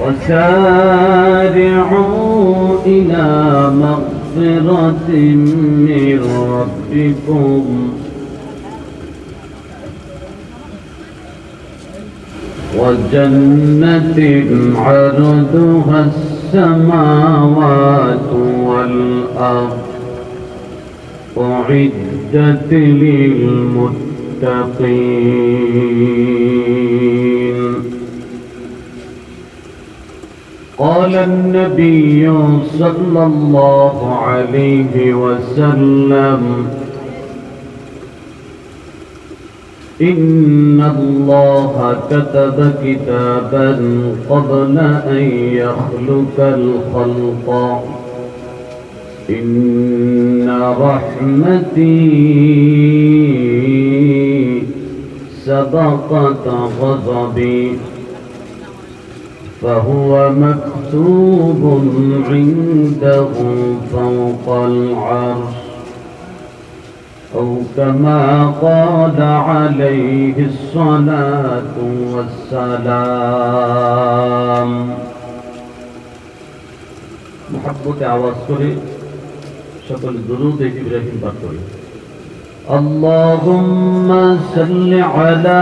وسارعوا إلى مغفرة من ربكم. وجنة عرضها السماوات والأرض أعدت للمتقين. قال النبي صلى الله عليه وسلم إن الله كتب كتابا قبل أن يخلق الخلق. إن رحمتي سبقت غضبي. فهو مكتوب عنده فوق العرش أو كما قال عليه الصلاة والسلام محبت আওয়াজ করে সকল দুরুদ ইব্রাহিম পাঠ করি اللهم صل على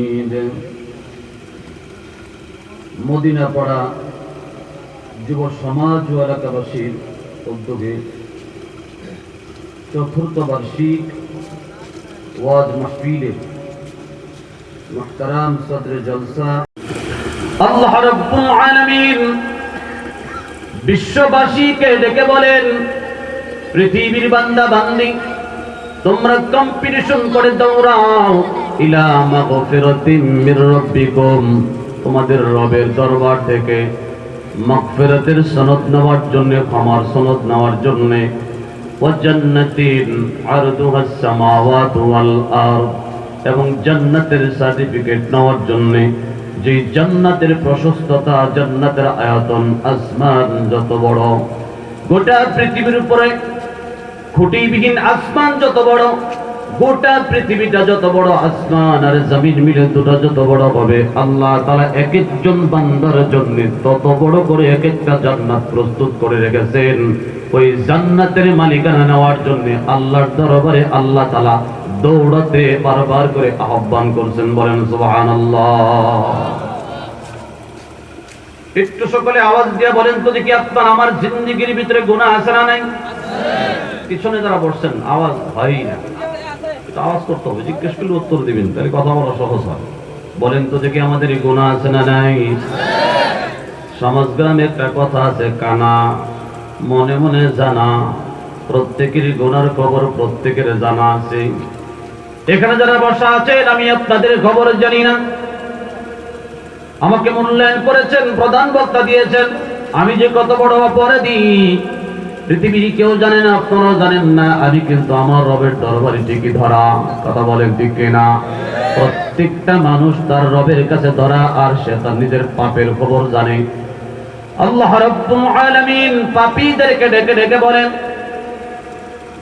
মদিনা পড়া যুব সমাজ ও এলাকাবাসীর উদ্যোগে চতুর্থ বার্ষিক ওয়াজ মাহফিলে মুহতারাম সদরে জলসা। আল্লাহ রাব্বুল আলামিন বিশ্ববাসীকে ডেকে বলেন, পৃথিবীর বান্দা বান্দি, তোমরা কম্পিটিশন করে দৌড়াও, ইলা মাগফিরাতিম মির রাব্বিকুম। তোমাদের রবের দরবার থেকে মাগফিরাতের সনদ নেওয়ার জন্য, ক্ষমার সনদ নেওয়ার জন্য এবং জান্নাতের সার্টিফিকেট নেওয়ার জন্য যে জান্নাতের প্রশস্ততা, জান্নাতের আয়তন, আসমান যত বড়, গোটা পৃথিবীর উপরে খুঁটিবিহীন আসমান যত বড় গোটা পৃথিবীটা যত বড় আসমান আর জমিন মিলে দুটো যত বড় হবে, আল্লাহ তালা এক একজন বান্দার জন্য তত বড় করে এক একটা জান্নাত প্রস্তুত করে রেখেছেন। ওই জান্নাতের মালিকানা নেওয়ার জন্য আল্লাহর দরবারে আল্লাহ তালা দৌড়াতে বারবার করে আহ্বান করছেন, বলেন সুবাহান একটু সকলে আওয়াজ দিয়ে বলেন তো দেখি আপনার আমার জিন্দিগির ভিতরে গুণা আছে না নাই? পিছনে যারা বসছেন, আওয়াজ হয় না। আওয়াজ করতে হবে, জিজ্ঞেস করলে উত্তর দিবেন, তাহলে কথা বলা সহজ হয়। বলেন তো দেখি আমাদের আছে না নাই? একটা কথা আছে, কানা, মনে মনে জানা প্রত্যেকের খবর প্রত্যেকের জানা আছে। এখানে যারা বসা আছেন, আমি আপনাদের খবর জানি না। আমাকে মূল্যায়ন করেছেন, প্রধান বক্তা দিয়েছেন। আমি যে কত বড় অপরাধী পৃথিবীর কেউ জানে না আপনারাও জানেন না। আমি কিন্তু আমার রবের দরবারে টিকি ধরা। কথা বলেন ঠিক না? প্রত্যেকটা মানুষ তার রবের কাছে ধরা আর সে তার নিজের পাপের খবর জানে। আল্লাহ রাব্বুল আলামিন পাপীদেরকে ডেকে ডেকে বলেন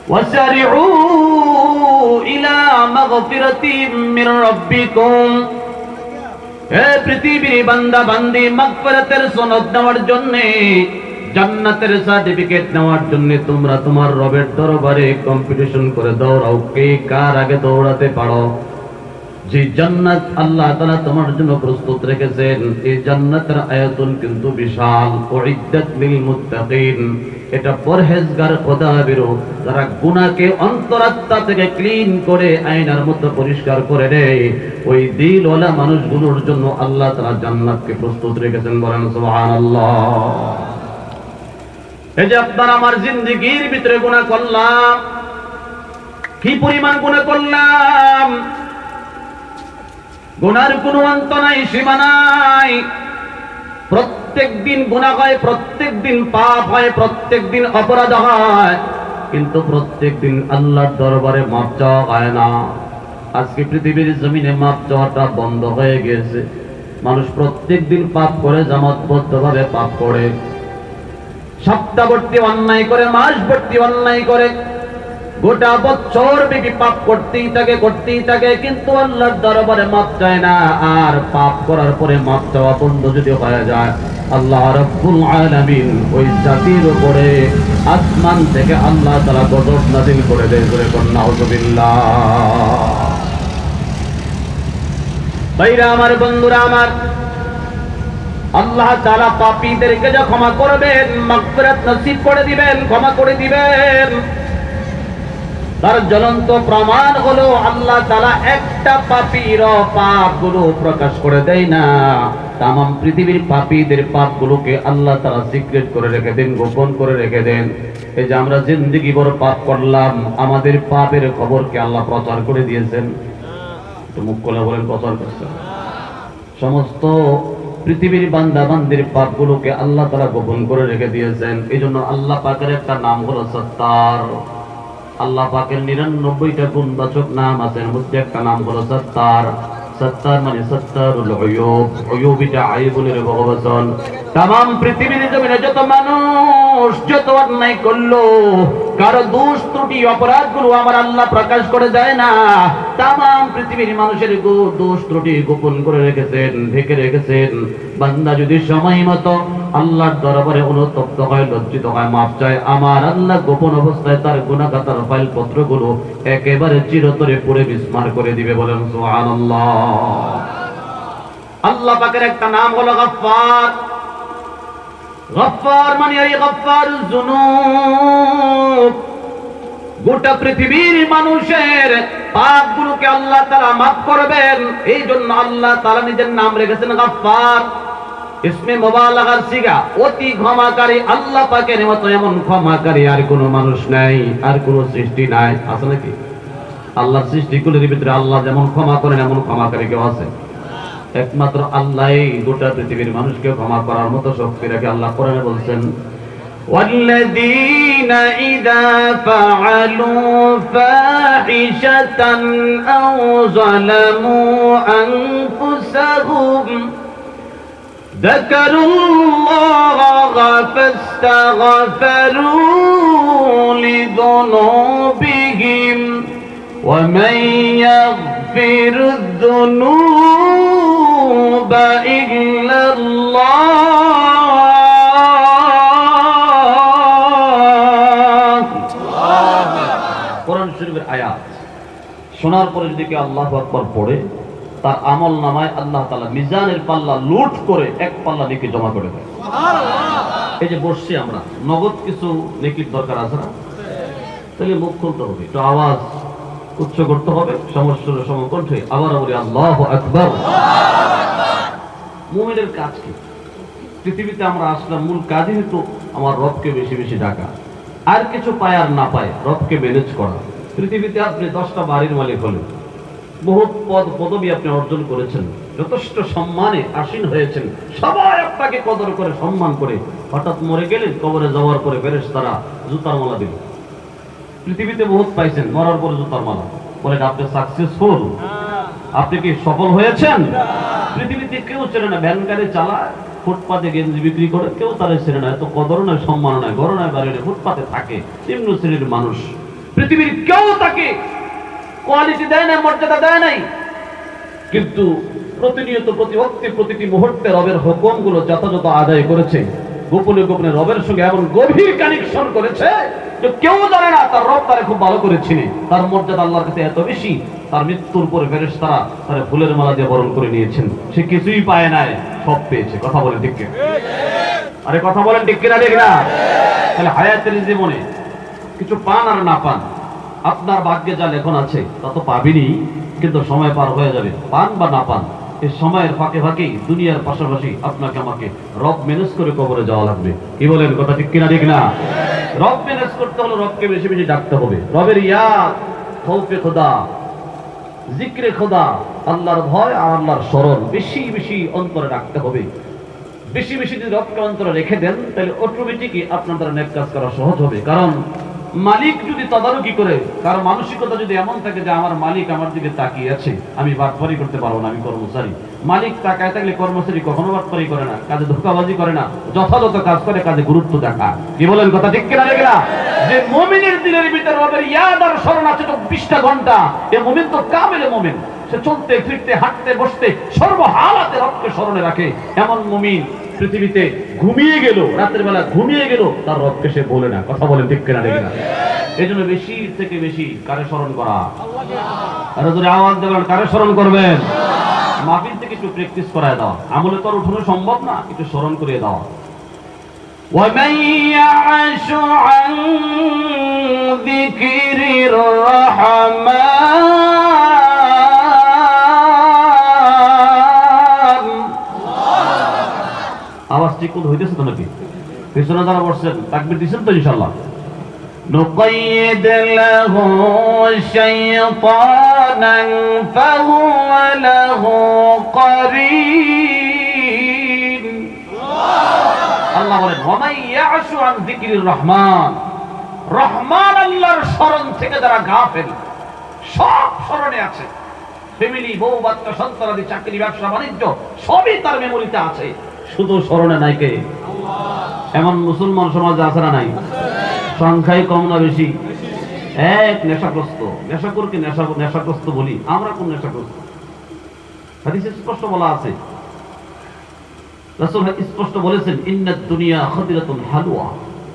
ওয়াসারিউ ইলা মাগফিরাতি মির রাব্বিকুম। হে পৃথিবীর বান্দা বান্দি, মাগফিরাতের সনদ নেওয়ার জন্য জান্নাতের সার্টিফিকেট নেওয়ার জন্য তোমরা তোমার রবের দরবারে কম্পিটিশন করে দৌড়াও। কে কার আগে দৌড়াতে পারো? যে জান্নাত আল্লাহ তাআলা তোমার জন্য প্রস্তুত রেখেছেন, এই জান্নাতের আয়তন কিন্তু বিশাল। মুত্তাকিন। এটা পরহেজগার খোদাবিরু, যারা গুনাহকে অন্তরাত্মা থেকে ক্লিন করে আয়নার মতো পরিষ্কার করে দেয়। ওই দিলওয়ালা মানুষগুলোর জন্য আল্লাহ তাআলা জান্নাতকে প্রস্তুত রেখেছেন বলেন, সুবহানাল্লাহ। এই যে আপনার আমার জিন্দেগির ভিতরে গুনাহ করলাম। কি পরিমাণ গুনাহ করলাম? গুনার কোনো অন্ত নাই, সীমা নাই। প্রত্যেক দিন গুণা হয়, প্রত্যেক দিন পাপ হয়, প্রত্যেক দিন অপরাধ হয়। কিন্তু প্রত্যেক দিন আল্লাহর দরবারে মাপ চাওয়া হয় না। আজকে পৃথিবীর জমিনে মাপ চাওয়াটা বন্ধ হয়ে গেছে। মানুষ প্রত্যেক দিন পাপ করে জামাতবদ্ধ ভাবে পাপ করে। সপ্তাহবর্তী অন্যায় করে, মাসবর্তী অন্যায় করে, গোটা বছর ব্যাপী পাপ করতেই থাকে করতেই থাকে, কিন্তু আল্লাহর দরবারে মাপ চায় না। আর পাপ করার পরে মাপ চাওয়া বন্ধ যদি হয়ে যায়, আল্লাহ রাব্বুল আলামিন ওই জাতির উপরে আসমান থেকে আল্লাহ তাআলা গজব নাযিল করে দেয় করে কন্যা ভাইরা, আমার বন্ধুরা, আমার আল্লাহ তারা পাপীদেরকে যা ক্ষমা করবেন, মাগফিরাত নসিব করে দিবেন, ক্ষমা করে দিবেন। তার জ্বলন্ত প্রমাণ হলো আল্লাহ তারা একটা পাপির পাপগুলো প্রকাশ করে দেয় না। তাম পৃথিবীর পাপীদের পাপ গুলোকে আল্লাহ তারা সিক্রেট করে রেখে দেন, গোপন করে রেখে দেন। এই যে আমরা জিন্দিগি বড় পাপ করলাম, আমাদের পাপের খবরকে আল্লাহ প্রচার করে দিয়েছেন। মুখ খোলা বলেন, প্রচার করছেন সমস্ত পৃথিবীর বান্দা বান্দির পাপ গুলোকে আল্লাহ তারা গোপন করে রেখে দিয়েছেন। এই জন্য আল্লাহ পাকের একটা নাম হলো সত্তার। আল্লাহ পাকের নিরানব্বইটা গুণবাচক নাম আছে মধ্যে একটা নাম হলো সত্তার। সত্তার মানে সত্তারুল অয়ুব অয়ুবিটা আইবুলের ভগবচন তাম পৃথিবীর জমিনে যত মানুষ, যত অন্যায় করল কারও দোষ, ত্রুটি অপরাধগুলো আমার আল্লাহ প্রকাশ করে দেয় না। তাম পৃথিবীর মানুষের দোষ, ত্রুটি গোপন করে রেখেছেন, ঢেকে রেখেছেন। বান্দা যদি সময় মতো আল্লাহর দরবারে অনুতপ্ত হয়, লজ্জিত হয় মাপ চায়, আমার আল্লাহ গোপন অবস্থায় তার গুণাগাতার ফাইল পত্রগুলো একেবারে চিরতরে পুড়ে বিস্মার করে দিবে বলেন, সুবহানাল্লাহ। আল্লাহ পাকের একটা নাম হলো গফফার। গফফার মানে এই গফফার গোটা পৃথিবীর মানুষের পাপগুলোকে আল্লাহ তাআলা মাফ করবেন। এই জন্য আল্লাহ তাআলা নিজের নাম রেখেছেন গফফার। ইসমে সিগা অতি ক্ষমাকারী, আল্লাহ পাকের মতো এমন ক্ষমাকারী আর কোনো মানুষ নাই, আর কোনো সৃষ্টি নাই। আছে নাকি? আল্লাহ সৃষ্টিগুলোর ভিতরে আল্লাহ যেমন ক্ষমা করেন, এমন ক্ষমাকারী কেউ আছে? একমাত্র আল্লাহ গোটা পৃথিবীর মানুষকে ক্ষমা করার মতো শক্তি রাখে আল্লাহ কোরআনে বলছেন والذين إذا فعلوا فاحشة أو ظلموا أنفسهم ذكروا الله فاستغفروا لذنوبهم ومن يغفر الذنوب إلا الله কোরআন শরীফের আয়াত শোনার পরে যদি কেউ আল্লাহ আকবর পড়ে তার আমল নামায় আল্লাহ তালা মিজানের পাল্লা লুট করে এক পাল্লা লিখে জমা করে দেয় এই যে বসছি আমরা নগদ কিছু নেকির দরকার আছে না তাহলে মুখ খুলতে হবে একটু আওয়াজ উচ্চ করতে হবে সমস্যার সমকণ্ঠে আবার বলি আল্লাহ আকবর মুমিনের কাজ কি পৃথিবীতে আমরা আসলাম, মূল কাজই হতো আমার রবকে বেশি বেশি ডাকা। আর কিছু পায় আর না পায়, রবকে ম্যানেজ করা। পৃথিবীতে আপনি দশটা বাড়ির মালিক হলেন। বহুত পদ, পদবি আপনি অর্জন করেছেন। যথেষ্ট সম্মানে আসীন হয়েছেন। সবাই আপনাকে কদর করে সম্মান করে হঠাৎ মরে গেলেন, কবরে যাওয়ার পরে ফেরেস তারা জুতার মালা দিল। পৃথিবীতে বহুত পাইছেন, মরার পরে জুতার মালা। বলেন আপনি সাকসেসফুল আপনি কি সফল হয়েছেন? পৃথিবীতে কেউ চেনে না, ভ্যান গাড়ি চালায়, ফুটপাতে গেঞ্জি বিক্রি করে, কেউ তারা চেনে না। এত কদর নয় সম্মান নয় গড় নয় বাড়ি ফুটপাতে থাকে, নিম্ন শ্রেণির মানুষ। পৃথিবীর কেউ তাকে কোয়ালিটি দেয় নাই, মর্যাদা দেয় নাই। কিন্তু প্রতিনিয়ত প্রতি অক্তি প্রতিটি মুহূর্তে রবের হুকুমগুলো যথাযথ আদায় করেছে। গোপনে গোপনে রবের সঙ্গে এমন গভীর কানেকশন করেছে কেউ জানে না, তার রব তারে খুব ভালো করে চিনে। তার মর্যাদা আল্লাহর কাছে এত বেশি, তার মৃত্যুর পরে ফেরেস তারা তারা ফুলের মালা দিয়ে বরণ করে নিয়েছেন। সে কিছুই পায় নাই, সব পেয়েছে। কথা বলে ঠিক? আরে কথা বলেন ঠিক কিনা, ঠিক না? তাহলে হায়াতের জীবনে কিছু পান আর না পান, আপনার ভাগ্যে যা লেখন আছে, তা তো পাবিনি কিন্তু সময় পার হয়ে যাবে। পান বা না পান এই সময়ের ফাঁকে ফাঁকেই দুনিয়ার পাশাপাশি আপনাকে আমাকে রব ম্যানেজ করে কবরে যাওয়া লাগবে। কি বলেন কথা ঠিক কিনা, ঠিক না? রব ম্যানেজ করতে হলে রবকে বেশি বেশি ডাকতে হবে। রবের ইয়াদ, খৌফে খোদা, জিক্রে খোদা, আল্লাহর ভয় আর আল্লাহর স্মরণ বেশি বেশি অন্তরে রাখতে হবে। বেশি বেশি যদি রবকে অন্তরে রেখে দেন, তাহলে অটোমেটিকই আপনার দ্বারা নেক কাজ করা সহজ হবে। কারণ মালিক যদি তদারকি করে, কারও মানসিকতা যদি এমন থাকে যে আমার মালিক আমার দিকে তাকিয়ে আছে, আমি বাটপারি করতে পারব না, আমি কর্মচারী। মালিক তাকায় থাকলে কর্মচারী কখনো বাটপারি করে না, কাজে ধোকাবাজি করে না, যথাযথ কাজ করে, কাজে গুরুত্ব দেখা কি বলেন কথা ঠিক কিনা না যে মমিনের দিনের ভিতরে রবের ইয়াদ আর স্মরণ আছে চব্বিশটা ঘণ্টা। এ মমিন তো কামেলে মমিন। সে চলতে, ফিরতে, হাঁটতে, বসতে, সর্বহালাতে রবকে স্মরণে রাখে। এমন মুমিন পৃথিবীতে ঘুমিয়ে গেল রাতের বেলা ঘুমিয়ে গেল তার রবকে সে বলে না কথা বলে ঠিক কেনা দেখে না এই জন্য বেশি থেকে বেশি কারে স্মরণ করা আর যদি আওয়াজ দেবেন কারে স্মরণ করবেন মাহফিল থেকে একটু প্র্যাকটিস করায় দাও আমলে তো আর উঠানো সম্ভব না একটু স্মরণ করিয়ে দাও ومن يعش عن ذكر الرحمن আওয়াজ ঠিক মতো হইতেছে তো নাকি পিছনে যারা বসছেন তাকবির দিচ্ছেন তো ইনশাল্লাহ نقيد له شيطانا فهو له قرين আল্লাহ বলেন ওয়ামাই ইয়াশু আন যিকরির রহমান রহমান আল্লাহর স্মরণ থেকে যারা গাফেল সব স্মরণে আছে ফ্যামিলি বউ বাচ্চা সন্তানাদি চাকরি ব্যবসা বাণিজ্য সবই তার মেমোরিতে আছে শুধু স্মরণে নাই কে? এমন মুসলমান সমাজে আছে না নাই? সংখ্যাই কম না বেশি? এক নেশাগ্রস্ত। নেশাকুরকে নেশা নেশাগ্রস্ত বলি? আমরা কোন নেশাগ্রস্ত? হাদিসে স্পষ্ট বলা আছে। রাসূল স্পষ্ট বলেছেন, ইন্নাদ দুনিয়া খাদিরাতুন হালওয়া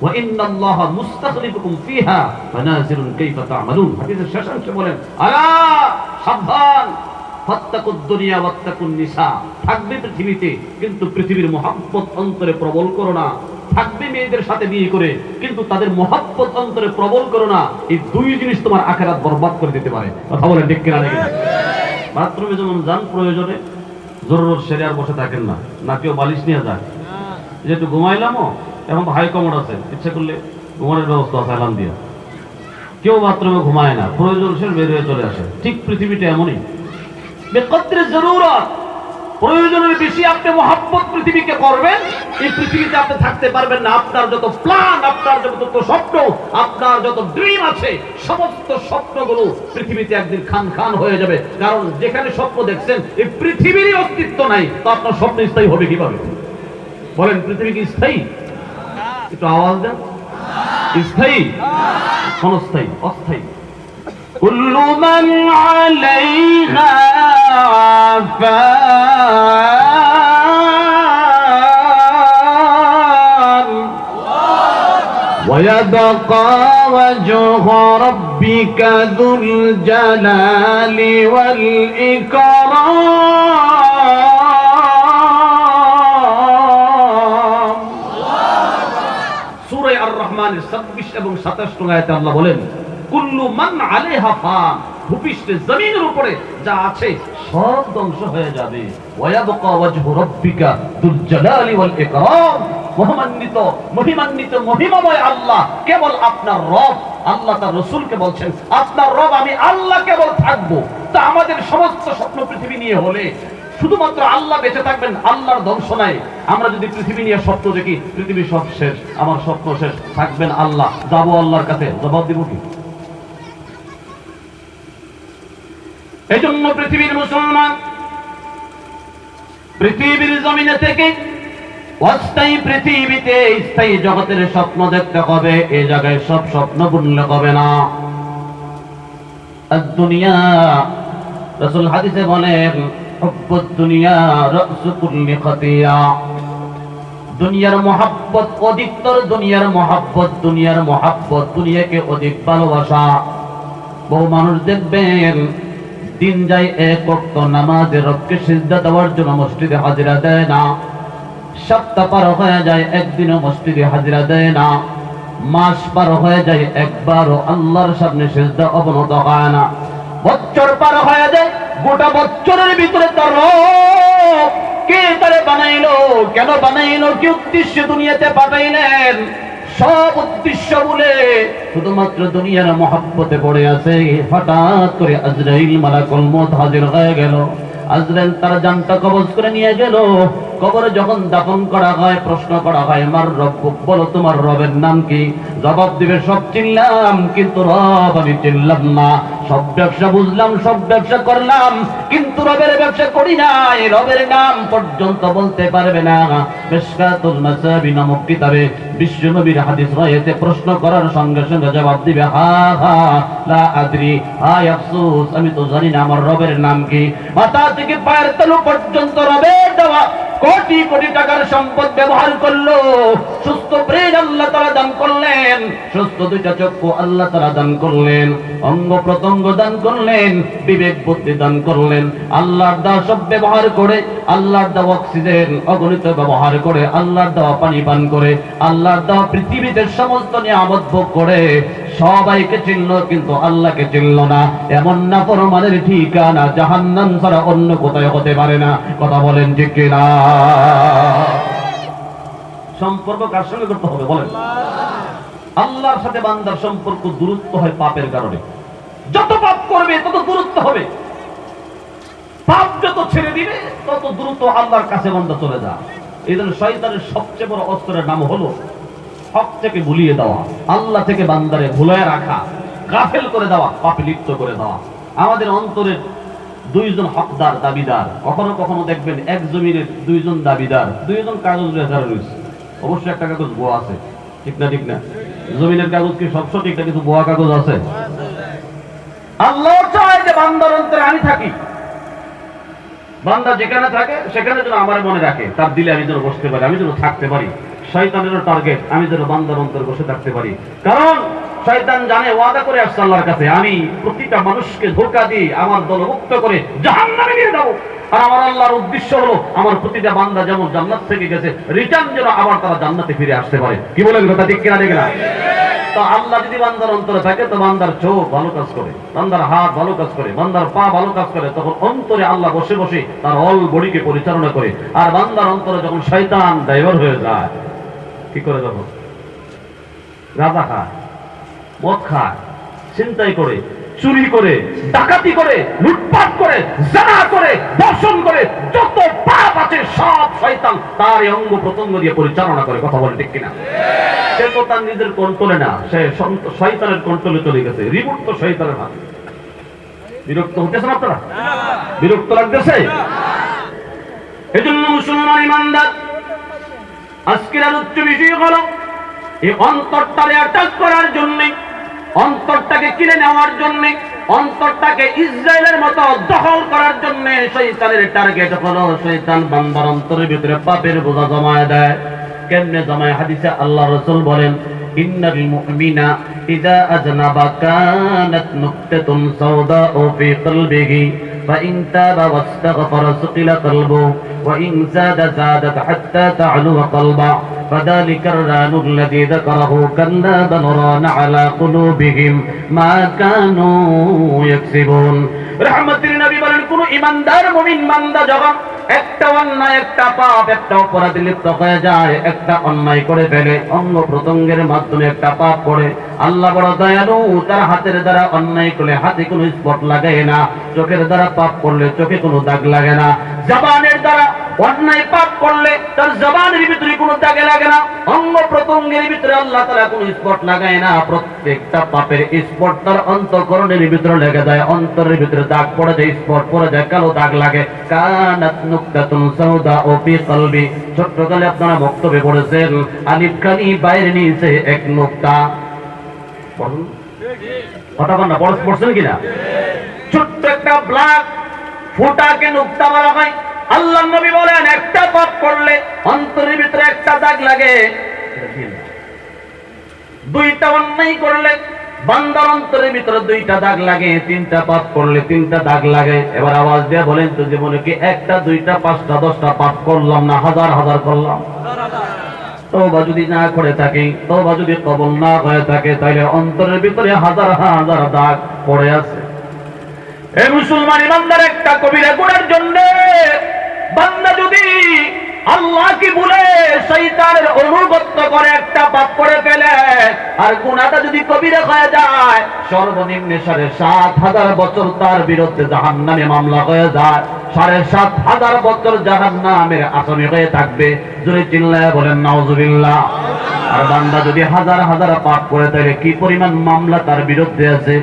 ওয়া ইন্নাল্লাহা মুস্তাখলিফুকুম ফিহা ফানাজিরুন কাইফা তা'মালুন। হাদিসের শেষাংশে বলেন, আলা, সাবধান! থাকবে পৃথিবীতে, কিন্তু পৃথিবীর মহাব্বত অন্তরে প্রবল করো না। থাকবে মেয়েদের সাথে বিয়ে করে, কিন্তু তাদের মহাব্বত অন্তরে প্রবল করো না। এই দুই জিনিস তোমার আখেরাত বরবাদ করে দিতে পারে। কথা কিনা নাকি? বাথরুমে যেমন যান প্রয়োজনে, জরুরত সেরে আর বসে থাকেন না। না কেউ বালিশ নিয়ে যায়। যেহেতু ঘুমাইলামও, এখন হাই কমোড আছে, ইচ্ছে করলে ঘুমানোর ব্যবস্থা আছে অ্যালার্ম দিয়ে কেউ বাথরুমে ঘুমায় না, প্রয়োজন সে বের হয়ে চলে আসে। ঠিক পৃথিবীটা এমনই। বেকত্রে জরুরত। প্রয়োজনের বেশি আপনি মহাব্বত পৃথিবীকে করবেন, এই পৃথিবীতে আপনি থাকতে পারবেন না। আপনার যত প্ল্যান আপনার যত স্বপ্ন, আপনার যত ড্রিম আছে, সমস্ত স্বপ্নগুলো পৃথিবীতে একদিন খান খান হয়ে যাবে। কারণ যেখানে স্বপ্ন দেখছেন, এই পৃথিবীরই অস্তিত্ব নাই। তো আপনার স্বপ্ন স্থায়ী হবে কীভাবে? বলেন, পৃথিবী কি স্থায়ী? একটু আওয়াজ দেন। স্থায়ী? ক্ষণস্থায়ী, অস্থায়ী। কুল্লু মান আলাইহা فان ويبقى وجه ربك ذو الجلال والإكرام সূরা আর রহমানের 26 এবং 27 নং আয়াতে আল্লাহ বলেন কুল্লু মান আলাইহা ফান ভূপৃষ্ঠে জমিনের উপরে যা আছে সব ধ্বংস হয়ে যাবে। মহিমান্বিত, মহিমাময় আল্লাহ, কেবল আপনার রব। আল্লাহ তার রসুলকে বলছেন, আপনার রব, আমি আল্লাহ কেবল থাকব। তা আমাদের সমস্ত স্বপ্ন পৃথিবী নিয়ে হলে শুধুমাত্র আল্লাহ বেঁচে থাকবেন, আল্লাহর ধ্বংস নাই। আমরা যদি পৃথিবী নিয়ে স্বপ্ন দেখি, পৃথিবী সব শেষ, আমার স্বপ্ন শেষ। থাকবেন আল্লাহ। যাব আল্লাহর কাছে। জবাব দিব কি? এই জন্য পৃথিবীর মুসলমান পৃথিবীর জমিনে থেকে অস্থায়ী পৃথিবীতে স্থায়ী জগতের স্বপ্ন দেখতে হবে। এই জায়গায় সব স্বপ্ন পূর্ণ হবে না। দুনিয়া রাসূল হাদিসে বলেন দুনিয়া খাতিয়া। দুনিয়ার মহাব্বত অধিকতর দুনিয়ার মহাব্বত দুনিয়ার মহাব্বত দুনিয়াকে অধিক ভালোবাসা। বহু মানুষ দেখবেন দিন যায় এক ওয়াক্ত নামাজে রবকে সিজদা দেওয়ার জন্য মসজিদে হাজিরা দেয় না। সপ্তাহ পার হয়ে যায়, একদিনও মসজিদে হাজিরা দেয় না। মাস পার হয়ে যায়, একবারও আল্লাহর সামনে সিজদা অবনত হয় না। বছর পার হয়ে যায়, গোটা বছরের ভিতরে তার কে তারে বানাইলো, কেন বানাইলো, কি উদ্দেশ্যে দুনিয়াতে পাঠাইলেন? সব উদ্দেশ্য বলে শুধুমাত্র দুনিয়ার মহাব্বতে পড়ে আছে। হঠাৎ করে আজরাইল মালাকুল মত হাজির হয়ে গেল। আজরাইল তার জানটা কবজ করে নিয়ে গেল। কবরে যখন দাফন করা হয়, প্রশ্ন করা হয়, আমার রব বলো তোমার রবের নাম কি? জবাব দিবে, সব চিনলাম, কিন্তু রব আমি চিনলাম না। সব ব্যবসা বুঝলাম, সব ব্যবসা করলাম, কিন্তু রবের ব্যবসা করি নাই। রবের নাম পর্যন্ত বলতে পারবে না। মিশকাতুল মাসাবি নামক কিতাবে বিশ্ব নবীর হাদিস রয়েছে। প্রশ্ন করার সঙ্গে সঙ্গে জবাব দিবে, হা হা, লা আদরি হায় আফসোস, আমি তো জানি না আমার রবের নাম কি। মাথা থেকে পায়ের তালু পর্যন্ত রবের দেওয়া কোটি কোটি টাকার সম্পদ ব্যবহার করল। সুস্থ ব্রেন আল্লাহ তারা দান করলেন। সুস্থ দুইটা চক্ষু আল্লাহ তারা দান করলেন। অঙ্গ প্রত্যঙ্গ দান করলেন। বিবেক বুদ্ধি দান করলেন। আল্লাহর দেওয়া সব ব্যবহার করে, আল্লাহর দেওয়া অক্সিজেন অগণিত ব্যবহার করে, আল্লাহর দেওয়া পানি পান করে, আল্লাহর দেওয়া পৃথিবীতে সমস্ত নিয়ামত ভোগ করে। সবাইকে চিনল কিন্তু আল্লাহকে চিনল না। এমন না পরমানের ঠিকানা জাহান্নাম ছাড়া অন্য কোথায় হতে পারে না। কথা বলেন যে কিনা? সম্পর্ক কার সঙ্গে করতে হবে, বলেন। আল্লাহর সাথে বান্দার সম্পর্ক দূরত্ব হয় পাপের কারণে। যত পাপ করবে, তত দূরত্ব হবে। পাপ যত ছেড়ে দিবে, তত দ্রুত আল্লাহর কাছে বান্দা চলে এই জন্য শয়তানের সবচেয়ে বড় অস্ত্রের নাম হলো হক থেকে ভুলিয়ে দেওয়া, আল্লাহ থেকে বান্দারে ভুলায় রাখা, গাফেল করে দেওয়া, পাপে লিপ্ত করে দেওয়া। আমাদের অন্তরের দুইজন হকদার দাবিদার। কখনো কখনো দেখবেন এক জমিনের দুইজন দাবিদার। দুইজন কাগজ লেখা রয়েছে। অবশ্যই একটা কাগজ বোয়া আছে। ঠিক না ঠিক না? জমিনের কাগজ কি সব সঠিক কিছু বোয়া কাগজ আছে? আল্লাহ চায় যে বান্দার অন্তরে আমি থাকি। বান্দা যেখানে থাকে, সেখানে যেন আমার মনে রাখে। তার দিলে আমি যেন বসতে পারি, আমি যেন থাকতে পারি। টার্গেট আমি যেন বান্দার অন্তরে বসে থাকতে পারি। কারণ শয়তান জানে, ওয়াদা করে আসছে আল্লাহর কাছে, আমি প্রতিটা মানুষকে ধোকা দিয়ে আমার দলমুক্ত করে জাহান নামে নিয়ে যাব। আর আমার আল্লাহর উদ্দেশ্য হলো, আমার প্রতিটা বান্দা যেমন জান্নাত থেকে গেছে রিটার্ন যেন আবার তারা জান্নাতে ফিরে আসতে পারে। কি বলেন কথা ঠিক কিনা ঠিক না? তো আল্লাহ যদি বান্দার অন্তরে থাকে, তো বান্দার চোখ ভালো কাজ করে, বান্দার হাত ভালো কাজ করে, বান্দার পা ভালো কাজ করে, তখন অন্তরে আল্লাহ বসে বসে তার অল বডিকে পরিচালনা করে, আর বান্দার অন্তরে যখন শয়তান ড্রাইভার হয়ে যায়, কি করে তখন রাজা খায় চিন্তাই করে, চুরি করে, ডাকাতি করে, লুটপাট করে, জানা করে দর্শন করে, যত পাপ আছে সব শয়তান তার অঙ্গ প্রত্যঙ্গ দিয়ে পরিচালনা করে, কথা বলে ঠিক কিনা? সে তো তার নিজের কন্ট্রোলে না, সে শয়তানের কন্ট্রোলে চলে গেছে, রিমোট তো শয়তানের হাতে। বিরক্ত হতেছেন আপনারা? বিরক্ত লাগতেছে? এই জন্য মুসলমান ইমানদার, আজকের আলোচ্য বিষয় হলো, এই অন্তরটারে অ্যাটাক করার জন্য অন্তরটাকে কিনে নেওয়ার জন্য অন্তরটাকে ইসরায়েলের মতো দখল করার জন্য শৈতানের টার্গেট হলো শৈতান বান্দার অন্তরের ভিতরে পাপের বোঝা জমায় দেয় কেমনে জমায় হাদিসে আল্লাহ রসুল বলেন ইন্নাল মুমিনা ইদা আজনাবা কানাত নুকতাতুন সাওদাউ ফি কলবিহি فإن تاب واستغفر سقل قلبه وإن زاد زادت حتى تعلو قلبه فذلك الران الذي ذكره كلا بل ران على قلوبهم ما كانوا يكسبون রহমতের নবী বলেন কোন ইমানদার মুমিন বান্দা যখন একটা অন্যায় একটা পাপ একটা অপরাধে লিপ্ত হয়ে যায় একটা অন্যায় করে ফেলে অঙ্গ প্রত্যঙ্গের মাধ্যমে একটা পাপ করে আল্লাহ বড় দয়ালু তার হাতের দ্বারা অন্যায় করলে হাতে কোনো স্পট লাগে না চোখের দ্বারা পাপ করলে চোখে কোনো দাগ লাগে না জবানের দ্বারা অন্যায় পাপ করলে তার জবানের ভিতরে কোনো দাগে লাগে না, অঙ্গ প্রত্যঙ্গের ভিতরে আল্লাহ তারা কোনো স্পট লাগায় না, প্রত্যেকটা পাপের স্পট তার অন্তকরণের ভিতরে লেগে যায়, অন্তরের ভিতরে দাগ পড়ে যায়, স্পট পড়ে যায়, কালো দাগ লাগে। কানাত ও ছোট্টকালে আপনারা বক্তব্যে পড়েছেন খানি বাইরে নিয়েছে এক নুকতা। পড়ুন। বল না পড়ছেন কিনা ছোট্ট একটা ব্লাক ফোটাকে নুক্তা মারা হয়। আল্লাহ নবী বলেন, একটা পাপ করলে অন্তরের ভিতরে একটা দাগ লাগে। দুইটা অন্যায় করলে বান্দার অন্তরের ভিতরে দুইটা দাগ লাগে, তিনটা পাপ করলে তিনটা দাগ লাগে। এবার আওয়াজ দিয়ে বলেন তো জীবনে কি একটা, দুইটা, পাঁচটা, দশটা পাপ করলাম না, হাজার হাজার করলাম? তওবা যদি না করে থাকি, তওবা যদি কবল না হয়ে থাকে তাহলে অন্তরের ভিতরে হাজার হাজার দাগ পড়ে আছে। এই মুসলমান ইমানদার, একটা কবিরা গুণের জন্য বান্দা যদি আল্লাহ কি বলে শৈতানের অনুগত্য করে একটা পাপ করে ফেলে, আর গুণাটা যদি কবিরা হয়ে যায়, সর্বনিম্নে সাড়ে সাত হাজার বছর তার বিরুদ্ধে জাহান নামে মামলা হয়ে যায়। সাড়ে সাত হাজার বছর জাহান নামের আসামি হয়ে থাকবে। যদি চিল্লায় বলেন নওজুবিল্লাহ আর বান্দা যদি হাজার হাজার পাপ করে তাহলে কি পরিমাণ মামলা তার বিরুদ্ধে আছে?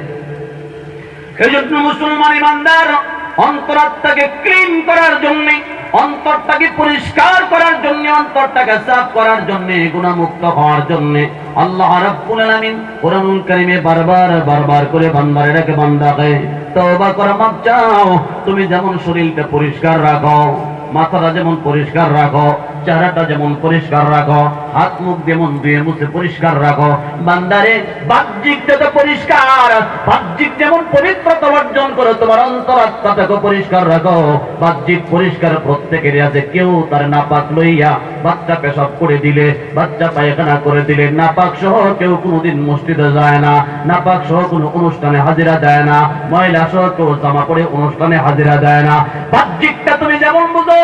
এই জন্য মুসলমান ইমানদার অন্তরাত্মাকে ক্লিন করার জন্য, অন্তরটাকে পরিষ্কার করার জন্য, অন্তরটাকে সাফ করার জন্য, গুণামুক্ত হওয়ার জন্য। আল্লাহ রাব্বুল আলামিন কোরআনুল কারীমে বারবার বারবার করে বান্দারে রেখে বান্দাকে, তওবা করো মাপ চাও। তুমি যেমন শরীরটা পরিষ্কার রাখো মাথাটা যেমন পরিষ্কার রাখো, চেহারাটা যেমন পরিষ্কার রাখো, হাত মুখ যেমন ধুয়ে মুছে পরিষ্কার রাখো, বান্দারে বাহ্যিকটা তো পরিষ্কার, বাহ্যিক যেমন পবিত্রতা অর্জন করো, তোমার অন্তরাত্মাটাকে পরিষ্কার রাখো। বাহ্যিক পরিষ্কার প্রত্যেকেরই আছে, কেউ তার নাপাক লইয়া বাচ্চা পেশাব করে দিলে, বাচ্চা পায়খানা করে দিলে, নাপাক সহ কেউ কোনোদিন মসজিদে যায় না, নাপাক সহ কোনো অনুষ্ঠানে হাজিরা দেয় না মহিলা সহ কেউ জামা পরে অনুষ্ঠানে হাজিরা দেয় না। বাহ্যিকটা তুমি যেমন বুঝো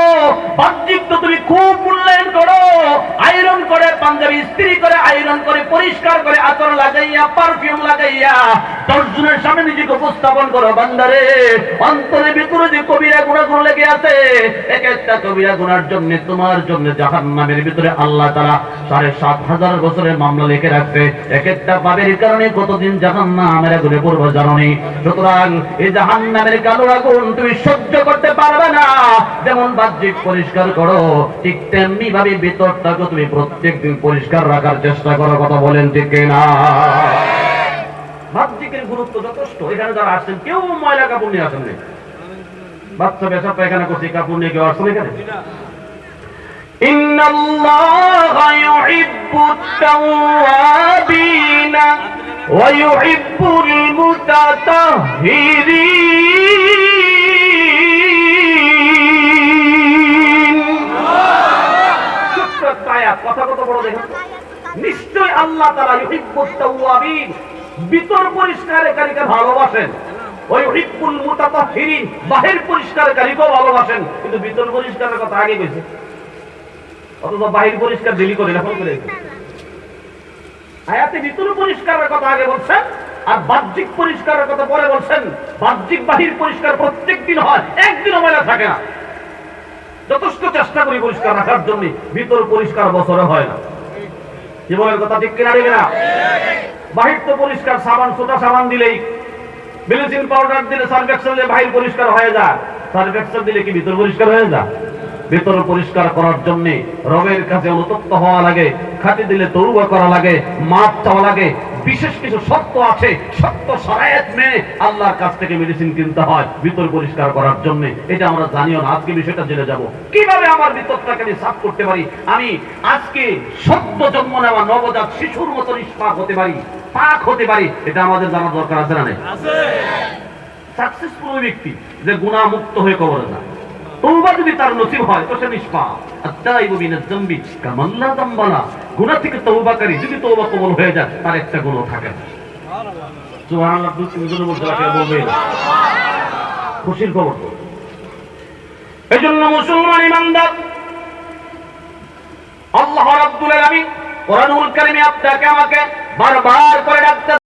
বাহ্যিক তো তুমি খুব মূল্যায়ন করো। আয়রন করে পাঞ্জাবি, ইস্ত্রি করে আয়রন করে, পরিষ্কার করে আতর লাগাইয়া পারফিউম লাগাইয়া, দশজনের সামনে নিজেকে উপস্থাপন করো বান্দারে। অন্তরের ভিতরে যে কবিরা গুণাগুণ লেগে আছে, এক একটা কবিরা গুণার জন্য, তোমার জন্য জাহান নামের ভিতরে আল্লাহ তারা সাড়ে সাত হাজার বছরের মামলা লিখে রাখছে। এক একটা পাবের কারণে কতদিন জাহান নামের আগুনে পূর্ব জাননি সুতরাং এই জাহান নামের কালো আগুন তুমি সহ্য করতে পারবে না। যেমন বাহ্যিক পরিষ্কার করো ঠিক তেমনি ভাবে ভিতরটাকে তুমি প্রত্যেক দিন পরিষ্কার রাখার চেষ্টা করো কথা বলেন ঠিক না বাহ্যিকের গুরুত্ব যথেষ্ট এখানে যারা আসছেন কেউ ময়লা কাপড় নিয়ে আসেন নাই। বাচ্চা বেসা পায়খানা করছে কাপড় নিয়ে কেউ আসছেন এখানে إن الله يحب التوابين ويحب المتطهرين নিশ্চয় আল্লাহ তাওয়াবিন ভিতর পরিষ্কারকারীকে ভালোবাসেন। ওই বাহির পরিষ্কারকারীকেও ভালোবাসেন। কিন্তু ভিতর পরিষ্কারের কথা আগে অথচ বাহির পরিষ্কার দেরি করে এখন করে আয়াতে ভিতর পরিষ্কারের কথা আগে বলছেন, আর বাহ্যিক পরিষ্কারের কথা পরে বলছেন। বাহ্যিক বাহির পরিষ্কার প্রত্যেক দিন হয়, একদিনও ময়লা থাকে না। যথেষ্ট চেষ্টা করি পরিষ্কার রাখার জন্য, ভিতর পরিষ্কার বছরে হয় না। জীবনের কথা ঠিক কিনা দেবে না? বাহির তো পরিষ্কার সাবান সোটা সাবান দিলেই। ব্লিচিং পাউডার দিলে সার্ফেক্সল দিলে বাহির পরিষ্কার হয়ে যায় সার্ফেক্সল দিলে কি ভিতর পরিষ্কার হয়ে যায়? ভিতর পরিষ্কার করার জন্য রবের কাছে অনুতপ্ত হওয়া লাগে খাটি দিলে তরুবা করা লাগে মাপ চাওয়া লাগে। বিশেষ কিছু সত্য আছে সত্য সরায়াত মেনে আল্লাহর কাছ থেকে মেডিসিন কিনতে হয় ভিতর পরিষ্কার করার জন্য। এটা আমরা জানিও না আজকে বিষয়টা জেনে যাব। কীভাবে আমার ভিতরটাকে আমি সাফ করতে পারি? আমি আজকে সত্য জন্ম নেওয়া নবজাত শিশুর মতো নিষ্পাক হতে পারি পাক হতে পারি এটা আমাদের জানা দরকার আছে না নাই? সাকসেসফুল ব্যক্তি যে গুণামুক্ত হয়ে কবরে যায়। যদি তার নসিব হয়, তো সে নিষ্পাপ। আত্তাইবু মিনাজ যামবি কামান লা যামবালা গুনাহ থেকে যদি হয়ে যায়, তার একটা থাকে। না সুবহানাল্লাহ দুই তিন জনের মধ্যে খুশির খবর এই জন্য মুসলমান ইমানদার, আল্লাহ রাব্বুল আলামিন কোরআনুল কারীমে আপনাকে আমাকে বারবার করে ডাকতে